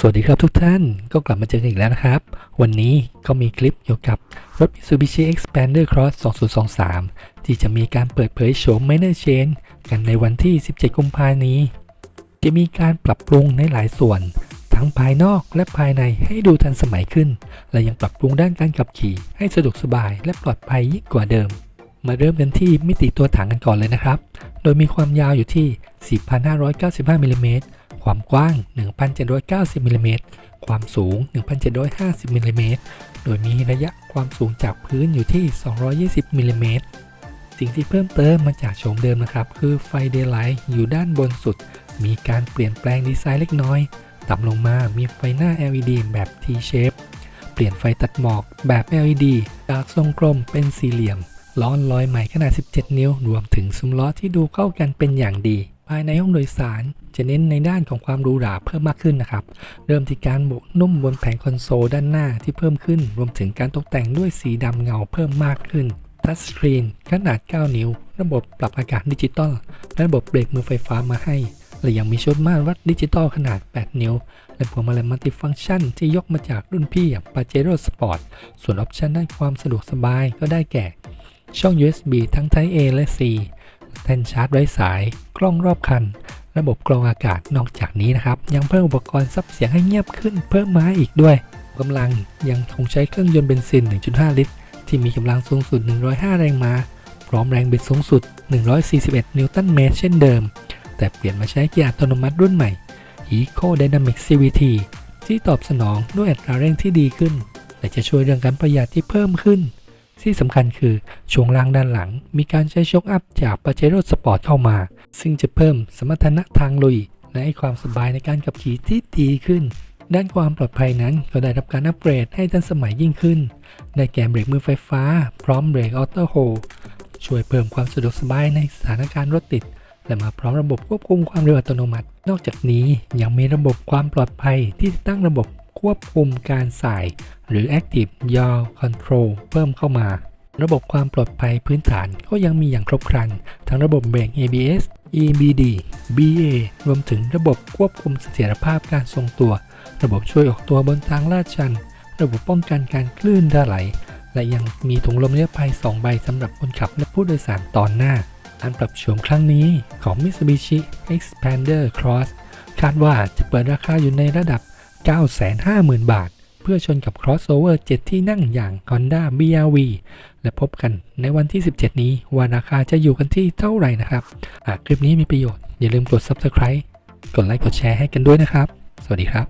สวัสดีครับทุกท่านก็กลับมาเจอกันอีกแล้วนะครับ วันนี้ก็มีคลิปเกี่ยวกับรถ Mitsubishi Xpander Cross 2023 ที่จะมีการเปิดเผยโฉม Minor Change กันในวันที่ 17 กุมภาพันธ์นี้ จะมีการปรับปรุงในหลายส่วน ทั้งภายนอกและภายในให้ดูทันสมัยขึ้น และยังปรับปรุงด้านการขับขี่ให้สะดวกสบายและปลอดภัยยิ่งกว่าเดิม มาเริ่มกันที่มิติตัวถังกันก่อนเลยนะครับ โดยมีความยาวอยู่ที่ 4,595มิลลิเมตรความกว้าง 1,790มิลลิเมตรความสูง 1,750มิลลิเมตรโดยมีระยะความสูงจากพื้นอยู่ที่ 220มิลลิเมตรสิ่งที่เพิ่มเติมมาจากโฉมเดิมนะครับ คือไฟเดย์ไลท์อยู่ด้านบนสุด มีการเปลี่ยนแปลงดีไซน์เล็กน้อย ต่ำลงมามีไฟหน้า LED แบบ T-shape เปลี่ยนไฟตัดหมอกแบบ LED จากทรงกลมเป็นสี่เหลี่ยม ล้อลอยใหม่ขนาด 17 นิ้ว รวมถึงซุ้มล้อที่ดูเข้ากันเป็นอย่างดี ภายในห้องโดยสารจะเน้นในด้านของความหรูหราเพิ่มมากขึ้นนะครับ เริ่มที่การโบกนุ่มบนแผงคอนโซลด้านหน้าที่เพิ่มขึ้น รวมถึงการตกแต่งด้วยสีดำเงาเพิ่มมากขึ้นทัชสกรีนขนาด 9 นิ้ว ระบบปรับอากาศดิจิตอลและระบบเบรกมือไฟฟ้ามาให้ และยังมีชุดม่านวัดดิจิตอลขนาด 8 นิ้ว และพวงมาลัยมัลติฟังก์ชันที่ยกมาจากรุ่นพี่อย่าง Pajero Sport ส่วนออปชันด้านความสะดวกสบายก็ได้แก่ ช่อง USB ทั้ง Type A และ C แท่นชาร์จไร้สาย กล้องรอบคัน ระบบกรองอากาศนอกจากนี้นะครับ ยังเพิ่มอุปกรณ์ซับเสียงให้เงียบขึ้นเพิ่มมาอีกด้วยกำลังยังคงใช้เครื่องยนต์เบนซิน 1.5 ลิตร ที่มีกำลังสูงสุด 105 แรงม้า พร้อมแรงบิดสูงสุด 141 นิวตันเมตรเช่นเดิม แต่เปลี่ยนมาใช้เกียร์อัตโนมัติรุ่นใหม่ Eco Dynamic CVT ที่ตอบสนองด้วยอัตราเร่งที่ดีขึ้น และจะช่วยเรื่องการประหยัดที่เพิ่มขึ้น ที่สำคัญคือช่วงล่างด้านหลัง มีการใช้ช็อคอัพจาก Pajero Sport เข้ามา ซึ่งจะเพิ่มสมรรถนะทางลุย และให้ความสบายในการขับขี่ที่ดีขึ้น ด้านความปลอดภัยนั้นก็ได้รับการอัปเกรดให้ทันสมัยยิ่งขึ้น ได้แก่เบรกมือไฟฟ้า พร้อมเบรกออโต้โฮช่วยเพิ่มความสะดวกสบายในสถานการณ์รถติด และมาพร้อมระบบควบคุมความเร็วอัตโนมัติ นอกจากนี้ยังมีระบบความปลอดภัยที่ตั้งระบบ ควบคุมการสาย หรือ Active Yaw Control เพิ่มเข้ามา ระบบความปลอดภัยพื้นฐานก็ยังมีอย่างครบครัน ทั้งระบบเบรก ABS EBD BA รวมถึงระบบควบคุมเสถียรภาพการทรงตัว ระบบช่วยออกตัวบนทางลาดชัน ระบบป้องกันการคลื่นถลายและยังมีถุงลมนิรภัย 2 ใบสำหรับคนขับและผู้โดยสารตอนหน้าการปรับโฉมครั้งนี้ของ Mitsubishi Xpander Cross คาดว่าจะเปิดราคาอยู่ในระดับ 950,000 บาท เพื่อชนกับ crossover 7 ที่นั่งอย่าง Honda BRV และพบกันในวันที่ 17 นี้ว่าราคาจะอยู่กันที่เท่าไหร่นะครับ หากคลิปนี้มีประโยชน์ อย่าลืมกด Subscribe กดไลค์กดแชร์ให้กันด้วยนะครับ สวัสดีครับ